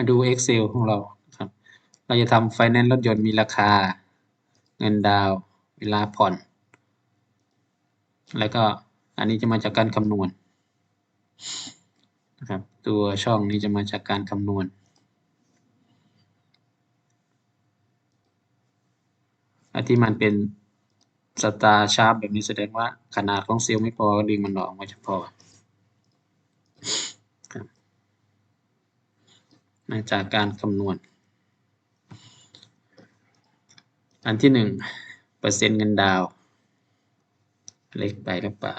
มาดู Excel ของเราครับ เราจะทำไฟแนนซ์รถยนต์มีราคา เงินดาว เวลาผ่อน แล้วก็อันนี้จะมาจากการคำนวณนะครับ ตัวช่องนี้จะมาจากการคำนวณ อันที่มันเป็นสตาร์ชาร์ปแบบนี้แสดงว่าขนาดของเซลล์ไม่พอก็ดึงมันออกมาจะพอครับ มาจากการคำนวณ อันที่หนึ่งเปอร์เซ็นต์เงินดาว เล็กไปหรือเปล่า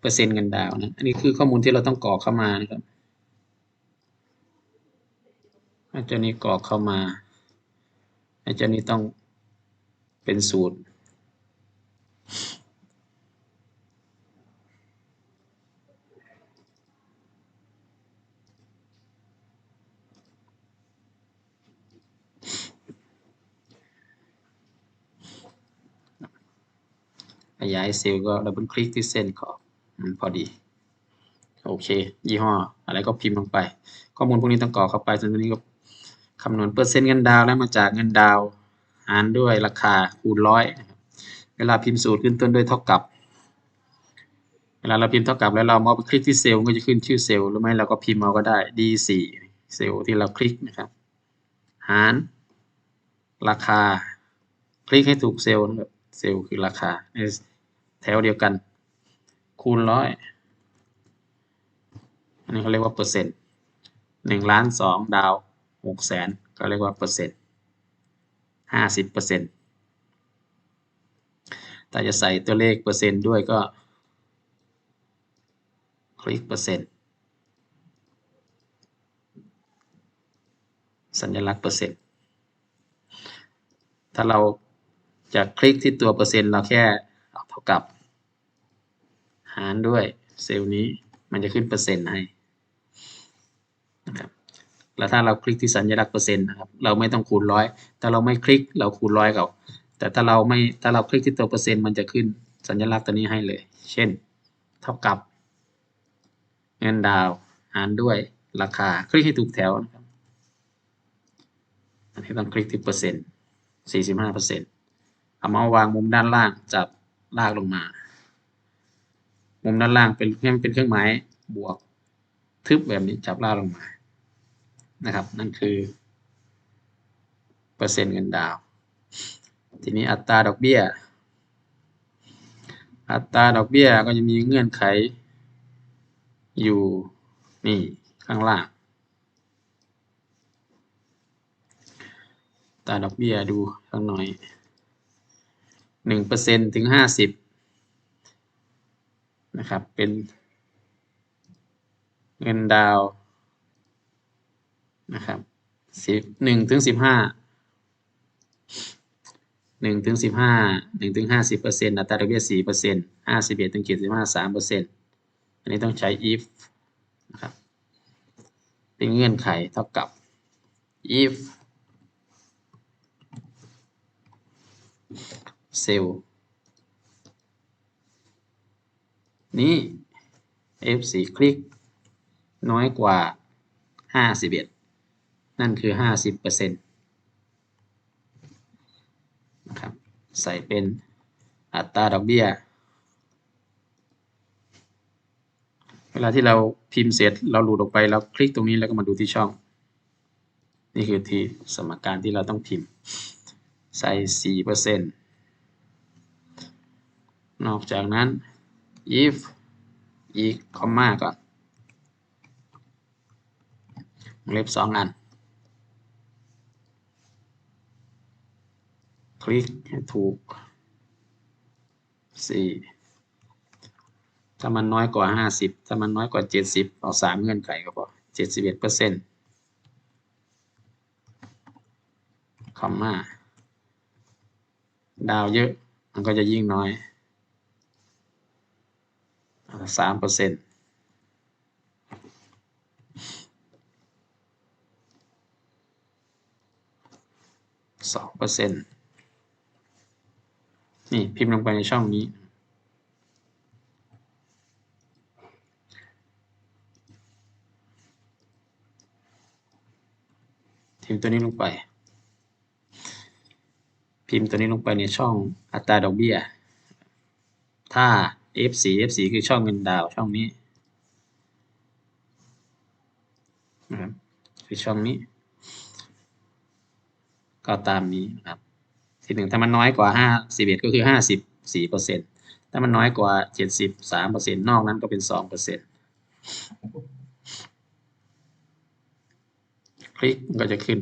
เปอร์เซ็นต์เงินดาวนะ อันนี้คือข้อมูลที่เราต้องกรอกเข้ามานะครับอาจารย์นี้กรอกเข้ามาอาจารย์นี้ต้อง เป็นสูตร ขยายเซลล์ก็ดับเบิลคลิกที่เส้นขอบมันพอดี โอเค ยี่ห้อ อะไรก็พิมพ์ลงไป ข้อมูลพวกนี้ต้องกรอกเข้าไปจนตรงนี้ก็คำนวณเปอร์เซ็นต์เงินดาวแล้วมาจากเงินดาว น์หารด้วยราคาคูณร้อยเวลาพิมพ์สูตรขึ้นต้นด้วยเท่ากับ เวลาเราพิมพ์เท่ากับแล้วเรามาคลิกที่เซลล์ก็จะขึ้นชื่อเซลล์หรือไม่เราก็พิมพ์เอาก็ได้ D4 เซลล์ที่เราคลิกนะครับหาร ราคา คลิกให้ถูกเซลล์นะครับเซลล์คือราคาในแถวเดียวกัน คูณร้อยอันนี้เขาเรียกว่าเปอร์เซ็นต์หนึ่งล้านสองดาวหกแสนก็เรียกว่าเปอร์เซ็นต์ ห้าสิบเปอร์เซ็นต์ถ้าจะใส่ตัวเลขเปอร์เซ็นต์ด้วยก็คลิกเปอร์เซ็นต์สัญลักษณ์เปอร์เซ็นต์ ถ้าเราจะคลิกที่ตัวเปอร์เซ็นต์เราแค่เอาเท่ากับ หารด้วยเซลล์นี้มันจะขึ้นเปอร์เซ็นต์ให้ แล้วถ้าเราคลิกที่สัญลักษณ์เปอร์เซ็นต์นะครับเราไม่ต้องคูณร้อยถ้าเราไม่คลิกเราคูณร้อยกับแต่ถ้าเราไม่ถ้าเราคลิกที่ตัวเปอร์เซ็นต์มันจะขึ้นสัญลักษณ์ตัวนี้ให้เลย เช่น เท่ากับ เงินดาวหารด้วยราคาคลิกให้ถูกแถวนะครับอันนี้ต้องคลิกที่เปอร์เซ็นต์สี่สิบห้าเปอร์เซ็นต์เอามาวางมุมด้านล่างจับลากลงมา มุมด้านล่างเป็นให้มันเป็นเครื่องหมายบวกทึบแบบนี้จับลากลงมา นะครับ นั่นคือ เปอร์เซ็นต์เงินดาว ทีนี้อัตราดอกเบี้ย อัตราดอกเบี้ยก็จะมีเงื่อนไข อยู่นี่ข้างล่างตาดอกเบี้ยดูข้างหน่อยหนึ่งเปอร์เซ็นถึงห้าสิบนะครับ เป็นเงินดาว นะครับสิบหนึ่งถึงสิบห้าหนึ่งถึงสิบห้าหนึ่งถึงห้าสิบเปอร์เซ็นต์อัตราดอกเบี้ยสี่เปอร์เซ็นต์ห้าสิบเอ็ดถึงเจ็ดสิบห้าสามเปอร์เซ็นต์อันนี้ต้องใช้ if นะครับ เป็นเงื่อนไขเท่ากับ if เซลล์นี้ F4 คลิก น้อยกว่า 51 นั่นคือ 50เปอร์เซ็นต์นะครับใส่เป็นอัตราดอกเบี้ย เวลาที่เราพิมพ์เสร็จเราหลุดออกไปเราคลิกตรงนี้แล้วก็มาดูที่ช่อง นี่คือที่สมการที่เราต้องพิมพ์ ใส่4เปอร์เซ็นต์นอกจากนั้น if อีกคอมมาก่อนเล็บสองอัน ลิกถูกสี่ถ้ามันน้อยกว่าห้าสิบถ้ามันน้อยกว่าเจ็ดสิบเอาสามเงื่อนไขก็พอเจ็ดสิบเอ็ดเปอร์เซ็นต์คอมมาดาวเยอะมันก็จะยิ่งน้อยสามเปอร์เซ็นต์สองเปอร์เซ็นต์ นี่พิมพ์ลงไปในช่องนี้ พิมพ์ตัวนี้ลงไป พิมพ์ตัวนี้ลงไปในช่องอัตราดอกเบี้ย ถ้า F4 F4 คือช่องเงินดาวช่องนี้นะครับคือช่องนี้ ก็ตามนี้นะครับ ทีหนึ่งถ้ามันน้อยกว่าห้าสิบเอ็ดก็คือห้าสิบสี่เปอร์เซ็นต์ถ้ามันน้อยกว่าเจ็ดสิบสามเปอร์เซ็นต์นอกนั้นก็เป็นสองเปอร์เซ็นต์คลิกก็จะขึ้น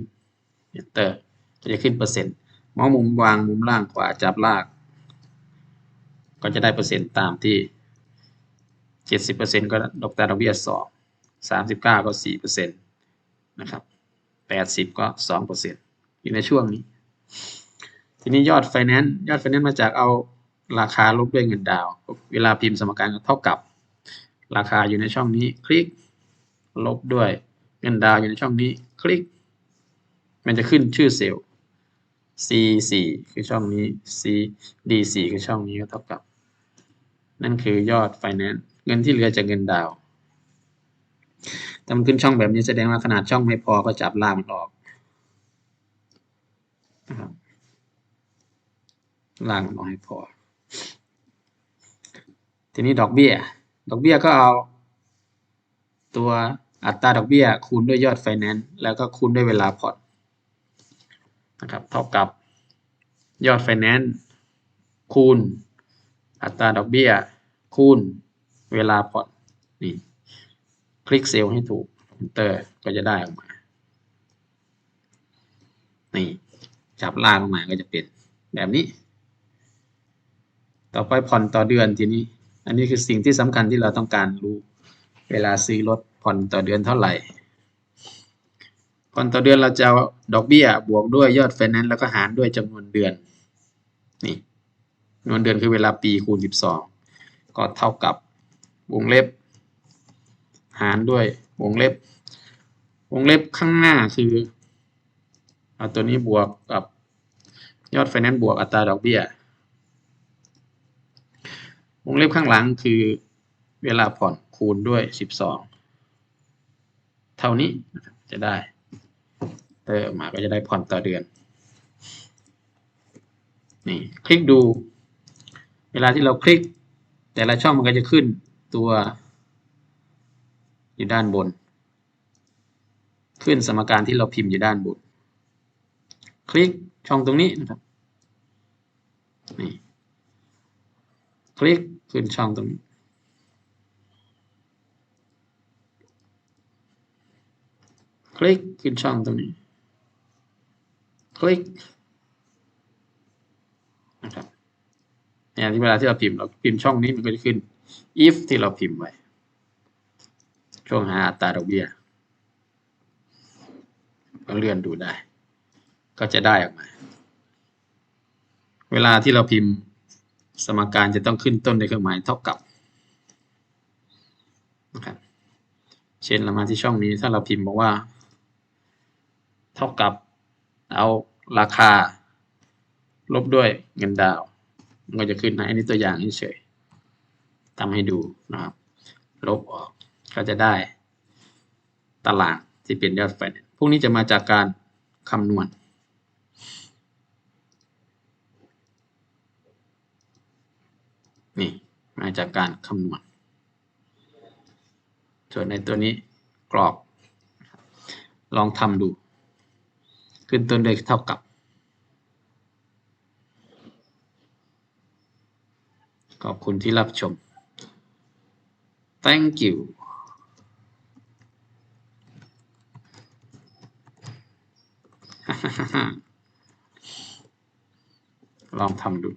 enter ก็จะขึ้นเปอร์เซ็นต์มาส์มุมวางมุมล่างขวาจับลาก ก็จะได้เปอร์เซ็นต์ตามที่เจ็ดสิบเปอร์เซ็นต์ก็ดอกตาดอกเบี้ยสองสามสิบเก้าก็สี่เปอร์เซ็นต์นะครับแปดสิบก็สองเปอร์เซ็นต์อยู่ในช่วงนี้ ทีนี้ยอดไฟแนนซ์ยอดไฟแนนซ์มาจากเอาราคาลบด้วยเงินดาว เวลาพิมพ์สมการก็เท่ากับ ราคาอยู่ในช่องนี้คลิก ลบด้วยเงินดาวอยู่ในช่องนี้คลิก มันจะขึ้นชื่อเซลล์ C4 คือช่องนี้ C D4 คือช่องนี้ก็เท่ากับ นั่นคือยอดไฟแนนซ์เงินที่เหลือจากเงินดาวถ้ามันขึ้นช่องแบบนี้แสดงว่าขนาดช่องไม่พอก็จับล่างมันออกนะครับ ล่างนออกให้พอ ทีนี้ดอกเบี้ย ดอกเบี้ยก็เอา ตัวอัตราดอกเบี้ย คูณด้วยยอดไฟแนนซ์แล้วก็คูณด้วยเวลาผ่อนนะครับ เท่ากับยอดไฟแนนซ์คูณ อัตราดอกเบี้ย คูณเวลาผ่อนนี่คลิกเซลล์ให้ถูก Enter ก็จะได้ออกมา นี่จับล่างลงมาก็จะเป็นแบบนี้ ต่อไปผ่อนต่อเดือนทีนี้ อันนี้คือสิ่งที่สำคัญที่เราต้องการรู้ เวลาซื้อรถผ่อนต่อเดือนเท่าไหร่ ผ่อนต่อเดือนเราจะดอกเบี้ยบวกด้วยยอดไฟแนนซ์แล้วก็หารด้วยจำนวนเดือน นี่จำนวนเดือนคือเวลาปีคูณสิบสองก็เท่ากับวงเล็บ หารด้วยวงเล็บ วงเล็บข้างหน้าคือเอาตัวนี้บวกกับยอดไฟแนนซ์บวกอัตราดอกเบี้ย วงเล็บข้างหลังคือเวลาผ่อนคูณด้วยสิบสองเท่านี้จะได้เติมมาก็จะได้ผ่อนต่อเดือน นี่คลิกดู เวลาที่เราคลิก แต่ละช่องมันก็จะขึ้นตัวอยู่ด้านบน ขึ้นสมการที่เราพิมพ์อยู่ด้านบน คลิกช่องตรงนี้นะครับ นี่ คลิกขึ้นช่องตรงนี้ คลิกขึ้นช่องตรงนี้ คลิกนะครับเนี่ยที่เวลาที่เราพิมพ์เราพิมพ์ช่องนี้มันก็จะขึ้น if ที่เราพิมพ์ไว้ ช่วงหาอัตราดอกเบี้ยก็เลื่อนดูได้ ก็จะได้ออกมา เวลาที่เราพิมพ์ สมการจะต้องขึ้นต้นด้วยเครื่องหมายเท่ากับนะครับเช่นเรามาที่ช่องนี้ถ้าเราพิมพ์บอกว่า เท่ากับเอาราคา ลบด้วยเงินดาวมันก็จะขึ้นให้อันนี้ตัวอย่างเฉยๆทำให้ดูนะครับ ลบออกก็จะได้ตารางที่เป็นยอดไฟนพวกนี้จะมาจากการคำนวณ นี่มาจากการคำนวณ ส่วนในตัวนี้กรอก ลองทำดู ขึ้นต้นด้วยเท่ากับ ขอบคุณที่รับชม thank you ลองทำดู